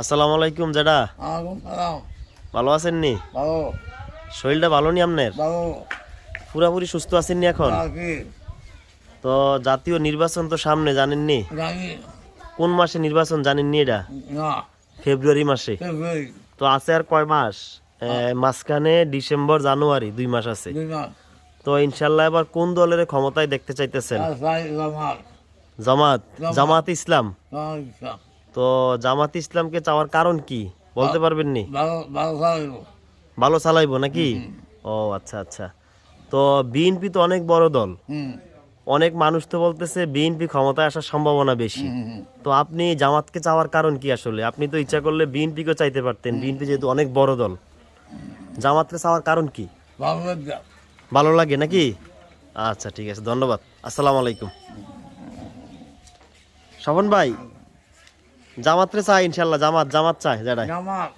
আসসালামু আলাইকুম জেডা। ভালো আছেন নি শরীরটা ভালো নি আপনার? পুরাপুরি সুস্থ আছেন নি এখন তো জাতীয় নির্বাচন তো সামনে জানেন নি কোন মাসে নির্বাচন জানেন নি। এটা ফেব্রুয়ারি মাসে। তো আছে আর কয় মাস? মাঝখানে ডিসেম্বর জানুয়ারি দুই মাস আছে। তো ইনশাল্লাহ এবার কোন দলের ক্ষমতায় দেখতে চাইতেছেন? জামাত। জামাত ইসলাম। তো জামাত ইসলামকে চাওয়ার কারণ কি? বলতে পারবেন নি ভালো চালাইবো। নাকি? ও আচ্ছা আচ্ছা। তো বিএনপি তো অনেক বড় দল। অনেক মানুষ তো বলতেছে বিএনপি ক্ষমতায় আসার সম্ভাবনা বেশি। তো আপনি জামাতকে চাওয়ার কারণ কি আসলে? আপনি তো ইচ্ছা করলে বিএনপিকে চাইতে পারতেন। বিএনপি যেহেতু অনেক বড় দল। জামাতকে চাওয়ার কারণ কি? ভালো লাগে নাকি? আচ্ছা ঠিক আছে। ধন্যবাদ। আসসালামু আলাইকুম। স্বপন ভাই জামাতরে চাই ইনশাল্লাহ জামাত জামাত চাই যারা জামাল